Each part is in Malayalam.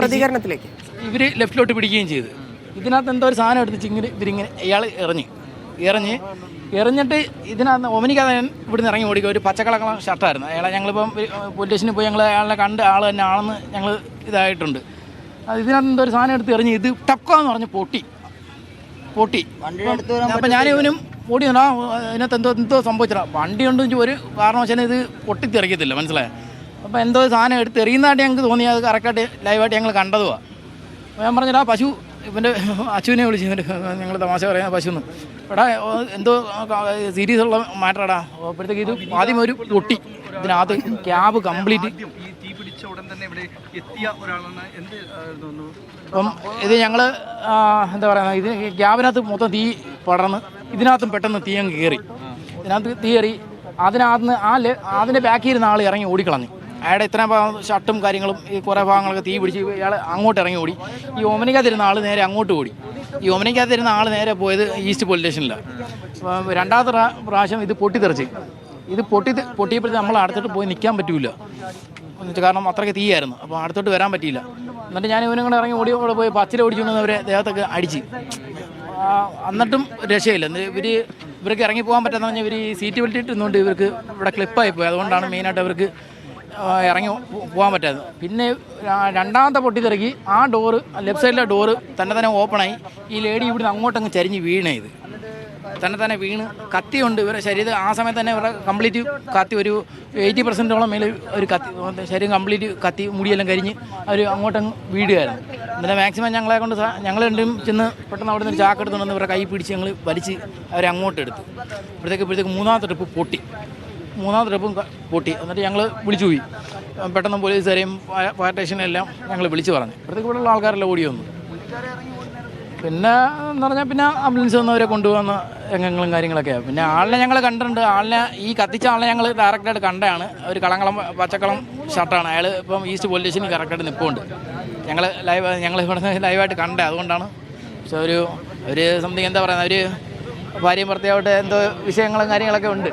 പ്രതികരണത്തിലേക്ക്. ഇവർ ലെഫ്റ്റിലോട്ട് പിടിക്കുകയും ചെയ്തു. ഇതിനകത്ത് എന്തോ ഒരു സാധനം എടുത്ത് ചിങ്ങി ഇവരിങ്ങനെ ഇയാൾ ഇറങ്ങി ഇറങ്ങി എറിഞ്ഞിട്ട് ഇതിനകത്ത് ഒമനിക്കത് ഇവിടുന്ന് ഇറങ്ങി ഓടിക്കുക. ഒരു പച്ചക്കളക്കള ഷർട്ടായിരുന്നു. അയാളെ ഞങ്ങളിപ്പം പോലീസ് സ്റ്റേഷനിൽ പോയി ഞങ്ങൾ അയാളെ കണ്ട് ആൾ തന്നെ ആണെന്ന് ഞങ്ങൾ ഇതായിട്ടുണ്ട്. അത് ഇതിനകത്ത് എന്തോ ഒരു സാധനം എടുത്ത് എറിഞ്ഞ് ഇത് ടക്കാന്ന് പറഞ്ഞ് പൊട്ടി. പൊട്ടി. അപ്പം ഞാനിവനും ഇവനും ഓടി ആ അതിനകത്ത് എന്തോ എന്തോ സംഭവിച്ചടാ വണ്ടി ഉണ്ടെന്ന് ഒരു കാരണവശാലും ഇത് പൊട്ടിത്തെറിക്കത്തില്ല. മനസ്സിലായോ? അപ്പോൾ എന്തോ സാധനം എടുത്ത് എറിയുന്നതായിട്ട് ഞങ്ങൾക്ക് തോന്നി. അത് കറക്റ്റായിട്ട് ലൈവായിട്ട് ഞങ്ങൾ കണ്ടതുമാണ് അപ്പോൾ ഞാൻ പറഞ്ഞില്ല ആ പശു ഇവന്റെ അച്ഛനെ വിളിച്ചു ഇവന്റെ ഞങ്ങൾ തമാശ പറയുന്ന പശുന്ന്. എടാ എന്തോ സീരിയസ് ഉള്ള മാറ്ററാടാ അപ്പോഴത്തേക്ക് ഇത് ആദ്യം ഒരു പൊട്ടി ഇതിനകത്ത് ക്യാബ് കംപ്ലീറ്റ് അപ്പം ഇത് ഞങ്ങൾ എന്താ പറയുക ഇത് ക്യാബിനകത്ത് മൊത്തം തീ പടർന്ന് ഇതിനകത്തും പെട്ടെന്ന് തീ അങ്ങ് കയറി ഇതിനകത്ത് തീ കയറി. അതിനകത്ത് നിന്ന് ആ അതിന്റെ ബാക്കിൽ ഇരുന്ന ആൾ ഇറങ്ങി ഓടിക്കളഞ്ഞു. അയാളുടെ ഇത്രയും ഭാഗം ഷർട്ടും കാര്യങ്ങളും ഈ കുറേ ഭാഗങ്ങളൊക്കെ തീ പിടിച്ച് ഇയാൾ അങ്ങോട്ട് ഇറങ്ങി ഓടി. ഈ ഓമനിക്കകത്തിരുന്ന ആൾ നേരെ അങ്ങോട്ട് ഓടി. ഈ ഓമനിക്കകത്തിരുന്ന ആൾ നേരെ പോയത് ഈസ്റ്റ് പോലീസ് സ്റ്റേഷനിലാണ് രണ്ടാമത്തെ പ്രാ- പ്രാവശ്യം ഇത് പൊട്ടിത്തെറിച്ച്. ഇത് പൊട്ടി പൊട്ടിയപ്പോഴത്തെ നമ്മൾ അടുത്തിട്ട് പോയി നിൽക്കാൻ പറ്റൂല. എന്നുവെച്ചാൽ കാരണം അത്രയ്ക്ക് തീയായിരുന്നു. അപ്പോൾ അടുത്തോട്ട് വരാൻ പറ്റിയില്ല. എന്നിട്ട് ഞാൻ ഇവനും കൂടെ ഇറങ്ങി ഓടി കൂടെ പോയി പച്ചില ഓടിച്ചുകൊണ്ട് അവരെ ദേഹത്തൊക്കെ അടിച്ച്. എന്നിട്ടും രക്ഷയില്ല. ഇവർ ഇവർക്ക് ഇറങ്ങി പോകാൻ പറ്റാന്ന് പറഞ്ഞാൽ ഇവർ സീറ്റ് ബെൽറ്റ് ഇട്ടുന്നുകൊണ്ട് ഇവർക്ക് ഇവിടെ ക്ലിപ്പായി പോയി. അതുകൊണ്ടാണ് മെയിനായിട്ട് അവർക്ക് ഇറങ്ങി പോകാൻ പറ്റാതെ പിന്നെ രണ്ടാമത്തെ പൊട്ടിത്തിറക്കി ആ ഡോറ് ലെഫ്റ്റ് സൈഡിലെ ഡോറ് തന്നെ തന്നെ ഓപ്പണായി ഈ ലേഡി ഇവിടുന്ന് അങ്ങോട്ടങ്ങ് ചരിഞ്ഞ് വീണേ ഇത്. തന്നെ തന്നെ വീണ് കത്തിയുണ്ട്. ഇവരുടെ ശരീരം ആ സമയത്ത് തന്നെ ഇവരുടെ കംപ്ലീറ്റ് കത്തി ഒരു എയ്റ്റി പെർസെന്റോളം മേലെ ഒരു കത്തി. ശരീരം കംപ്ലീറ്റ് കത്തി മുടിയെല്ലാം കരിഞ്ഞ് അവർ അങ്ങോട്ടങ്ങ് വീടുകയായിരുന്നു. എന്നിട്ട് മാക്സിമം ഞങ്ങളെ കൊണ്ട് ഞങ്ങൾ രണ്ടും ചെന്ന് പെട്ടെന്ന് അവിടെ നിന്ന് ഒരു ചാക്ക് എടുത്തുകൊണ്ട് വന്ന് ഇവരുടെ കൈ പിടിച്ച് ഞങ്ങൾ വലിച്ച് അവരെ അങ്ങോട്ട് എടുത്തു ഇപ്പോഴത്തേക്ക് ഇപ്പോഴത്തേക്ക് മൂന്നാമത്തെ ട്രിപ്പ് പൊട്ടി. മൂന്നാമത്തെ ട്രിപ്പും പൊട്ടി. എന്നിട്ട് ഞങ്ങൾ വിളിച്ചു പോയി. പെട്ടെന്ന് പോലീസുകാരെയും ഫയർ സ്റ്റേഷനെല്ലാം ഞങ്ങൾ വിളിച്ചു പറഞ്ഞു. ഇപ്പോഴത്തേക്ക് ഇവിടെയുള്ള ആൾക്കാരെല്ലാം ഓടി വന്നു. പിന്നെ എന്ന് പറഞ്ഞാൽ പിന്നെ ആംബുലൻസ് വന്നവരെ കൊണ്ടുവന്ന രംഗങ്ങളും കാര്യങ്ങളൊക്കെയാണ് പിന്നെ ആളിനെ ഞങ്ങൾ കണ്ടിട്ടുണ്ട്. ആളിനെ ഈ കത്തിച്ച ആളിനെ ഞങ്ങൾ ഡയറക്റ്റായിട്ട് കണ്ടതാണ്. ഒരു കളങ്കളം പച്ചക്കളം ഷർട്ടാണ് അയാൾ ഇപ്പം ഈസ്റ്റ് പോലീസ് സ്റ്റേഷനിൽ കറക്റ്റായിട്ട് നിൽപ്പുണ്ട് ഞങ്ങൾ ലൈവ് ഞങ്ങൾ ഇവിടെ ലൈവായിട്ട് കണ്ടത് അതുകൊണ്ടാണ്. പക്ഷെ ഒരു ഒരു സംതിങ് എന്താ പറയുക ഒരു ഭാര്യയും ഭർത്തിയാവട്ടെ എന്തോ വിഷയങ്ങളും കാര്യങ്ങളൊക്കെ ഉണ്ട്.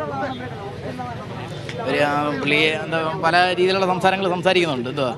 ഒരു പുള്ളിയെ പുള്ളി എന്താ പല രീതിയിലുള്ള സംസാരങ്ങൾ സംസാരിക്കുന്നുണ്ട്. എന്തുവാ?